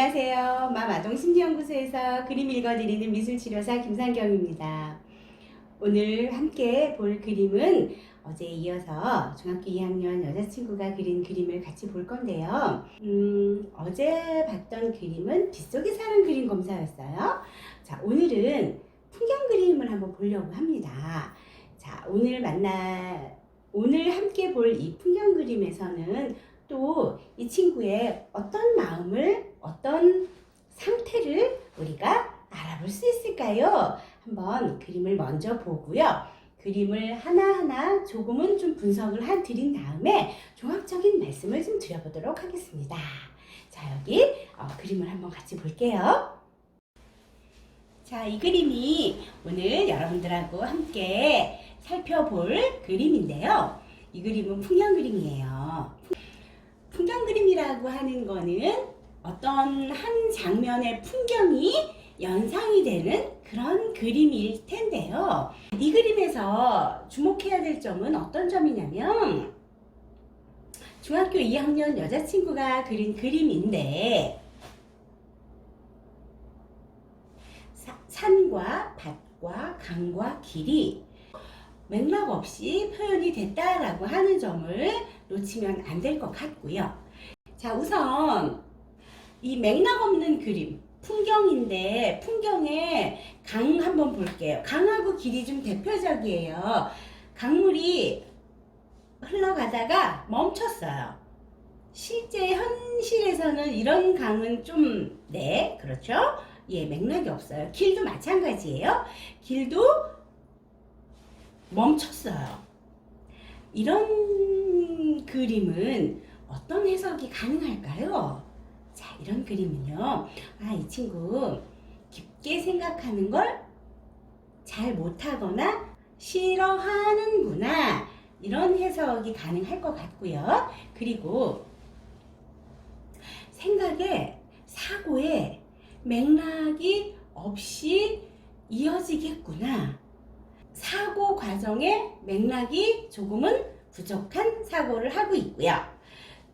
안녕하세요. 마마동 심리연구소에서 그림 읽어드리는 미술치료사 김상경입니다. 오늘 함께 볼 그림은 어제에 이어서 중학교 2학년 여자친구가 그린 그림을 같이 볼 건데요. 음, 어제 봤던 그림은 빗속에 사는 그림 검사였어요. 자, 오늘은 풍경 그림을 한번 보려고 합니다. 자, 오늘 만나, 오늘 함께 볼 이 풍경 그림에서는 또 이 친구의 어떤 마음을, 어떤 상태를 우리가 알아볼 수 있을까요? 한번 그림을 먼저 보고요. 그림을 하나하나 조금은 좀 분석을 한 드린 다음에 종합적인 말씀을 좀 드려보도록 하겠습니다. 자, 여기 어, 그림을 한번 같이 볼게요. 자, 이 그림이 오늘 여러분들하고 함께 살펴볼 그림인데요. 이 그림은 풍경 그림이에요. 풍경 그림이라고 하는 거는 어떤 한 장면의 풍경이 연상이 되는 그런 그림일 텐데요. 이 그림에서 주목해야 될 점은 어떤 점이냐면 중학교 2학년 여자친구가 그린 그림인데 사- 산과 밭과 강과 길이 맥락 없이 표현이 됐다라고 하는 점을 놓치면 안 될 것 같고요. 자, 우선 이 맥락 없는 그림, 풍경인데 풍경에 강 한번 볼게요. 강하고 길이 좀 대표적이에요. 강물이 흘러가다가 멈췄어요. 실제 현실에서는 이런 강은 좀, 네, 그렇죠? 예, 맥락이 없어요. 길도 마찬가지예요. 길도 멈췄어요. 이런 그림은 어떤 해석이 가능할까요? 자, 이런 그림은요. 아, 이 친구 깊게 생각하는 걸 잘 못하거나 싫어하는구나. 이런 해석이 가능할 것 같고요. 그리고 생각에, 사고에 맥락이 없이 이어지겠구나. 사고 과정에 맥락이 조금은 부족한 사고를 하고 있고요.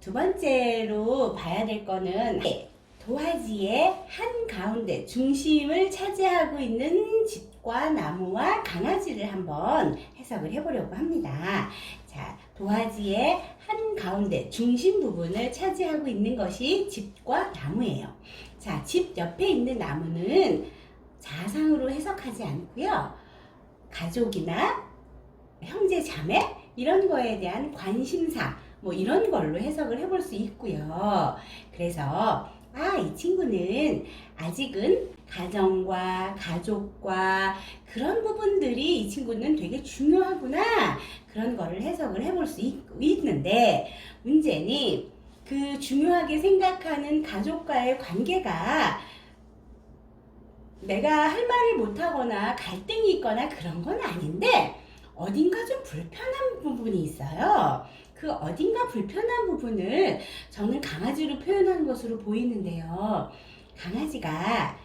두 번째로 봐야 될 거는 도화지의 한 가운데 중심을 차지하고 있는 집과 나무와 강아지를 한번 해석을 해보려고 합니다. 자, 도화지의 한 가운데 중심 부분을 차지하고 있는 것이 집과 나무예요. 자, 집 옆에 있는 나무는 자상으로 해석하지 않고요. 가족이나 형제 자매 이런 거에 대한 관심사 뭐 이런 걸로 해석을 해볼 수 있고요. 그래서 아, 이 친구는 아직은 가정과 가족과 그런 부분들이 이 친구는 되게 중요하구나. 그런 거를 해석을 해볼 수 있, 있는데 문제는 그 중요하게 생각하는 가족과의 관계가 내가 할 말을 못하거나 갈등이 있거나 그런 건 아닌데 어딘가 좀 불편한 부분이 있어요. 그 어딘가 불편한 부분을 저는 강아지로 표현한 것으로 보이는데요. 강아지가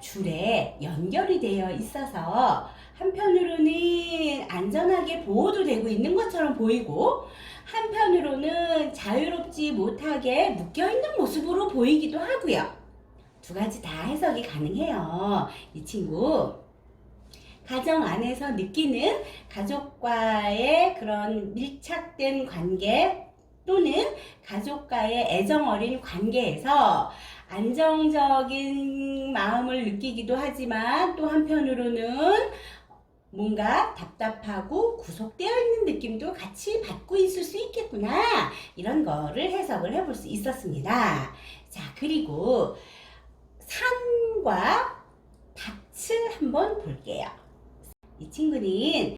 줄에 연결이 되어 있어서 한편으로는 안전하게 보호도 되고 있는 것처럼 보이고 한편으로는 자유롭지 못하게 묶여 있는 모습으로 보이기도 하고요. 두 가지 다 해석이 가능해요. 이 친구. 가정 안에서 느끼는 가족과의 그런 밀착된 관계 또는 가족과의 애정 어린 관계에서 안정적인 마음을 느끼기도 하지만 또 한편으로는 뭔가 답답하고 구속되어 있는 느낌도 같이 받고 있을 수 있겠구나. 이런 거를 해석을 해볼 수 있었습니다. 자, 그리고 산과 밭을 한번 볼게요. 이 친구는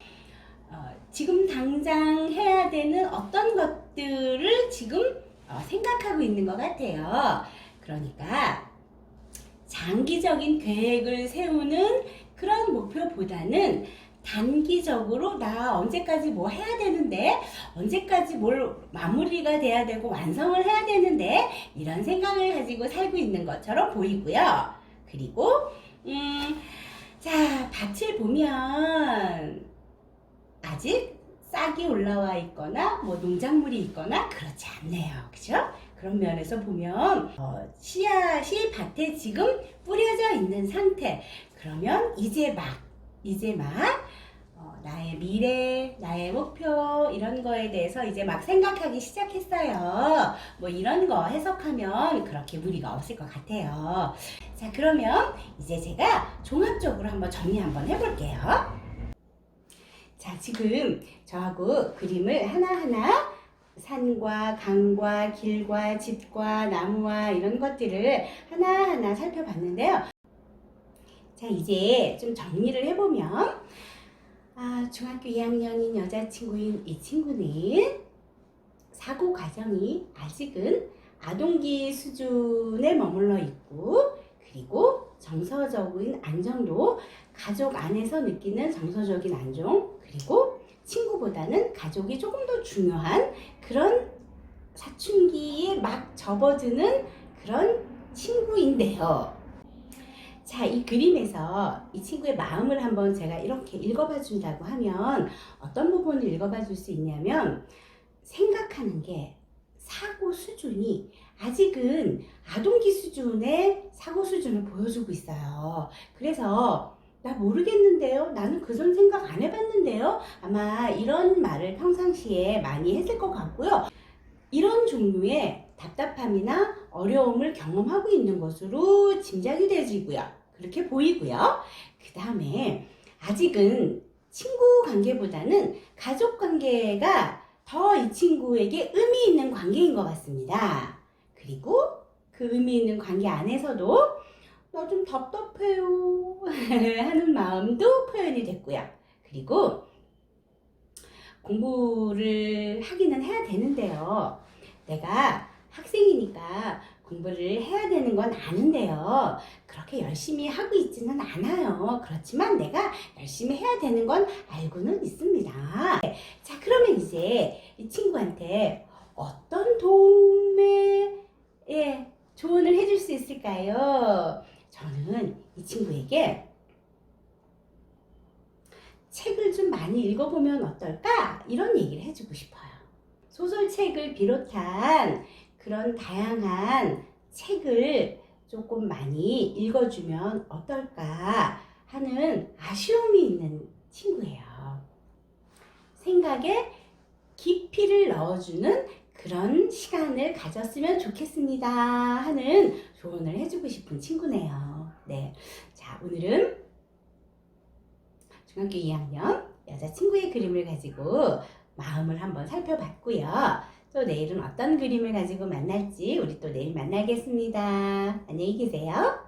어, 지금 당장 해야 되는 어떤 것들을 지금 어, 생각하고 있는 것 같아요. 그러니까 장기적인 계획을 세우는 그런 목표보다는 단기적으로 나 언제까지 뭐 해야 되는데 언제까지 뭘 마무리가 돼야 되고 완성을 해야 되는데 이런 생각을 가지고 살고 있는 것처럼 보이고요. 그리고 음, 자 밭을 보면 아직 싹이 올라와 있거나 뭐 농작물이 있거나 그렇지 않네요. 그죠? 그런 면에서 보면 어, 씨앗이 밭에 지금 뿌려져 있는 상태. 그러면 이제 막 이제 막 어, 나의 미래, 나의 목표 이런 거에 대해서 이제 막 생각하기 시작했어요. 뭐 이런 거 해석하면 그렇게 무리가 없을 것 같아요. 자, 그러면 이제 제가 종합적으로 한번 정리 한번 해볼게요. 자, 지금 저하고 그림을 하나하나 산과 강과 길과 집과 나무와 이런 것들을 하나하나 살펴봤는데요. 자, 이제 좀 정리를 해보면, 아, 중학교 2학년인 여자친구인 이 친구는 사고 과정이 아직은 아동기 수준에 머물러 있고, 그리고 정서적인 안정도 가족 안에서 느끼는 정서적인 안정, 그리고 친구보다는 가족이 조금 더 중요한 그런 사춘기에 막 접어드는 그런 친구인데요. 자, 이 그림에서 이 친구의 마음을 한번 제가 이렇게 읽어봐 준다고 하면 어떤 부분을 읽어봐 줄 수 있냐면 생각하는 게 사고 수준이 아직은 아동기 수준의 사고 수준을 보여주고 있어요. 그래서 나 모르겠는데요. 나는 그전 생각 안 해봤는데요. 아마 이런 말을 평상시에 많이 했을 것 같고요. 이런 종류의 답답함이나 어려움을 경험하고 있는 것으로 짐작이 되지고요. 그렇게 보이고요. 그 다음에 아직은 친구 관계보다는 가족 관계가 더 이 친구에게 의미 있는 관계인 것 같습니다. 그리고 그 의미 있는 관계 안에서도 나 좀 답답해요 하는 마음도 표현이 됐고요. 그리고 공부를 하기는 해야 되는데요. 내가 학생이니까 공부를 해야 되는 건 아는데요. 그렇게 열심히 하고 있지는 않아요. 그렇지만 내가 열심히 해야 되는 건 알고는 있습니다. 자, 그러면 이제 이 친구한테 어떤 도움의 예, 조언을 해줄 수 있을까요? 저는 이 친구에게 책을 좀 많이 읽어보면 어떨까? 이런 얘기를 해주고 싶어요. 소설책을 비롯한 그런 다양한 책을 조금 많이 읽어주면 어떨까 하는 아쉬움이 있는 친구예요. 생각에 깊이를 넣어주는 그런 시간을 가졌으면 좋겠습니다 하는 조언을 해주고 싶은 친구네요. 네. 자, 오늘은 중학교 2학년 여자친구의 그림을 가지고 마음을 한번 살펴봤고요. 또 내일은 어떤 그림을 가지고 만날지 우리 또 내일 만나겠습니다. 안녕히 계세요.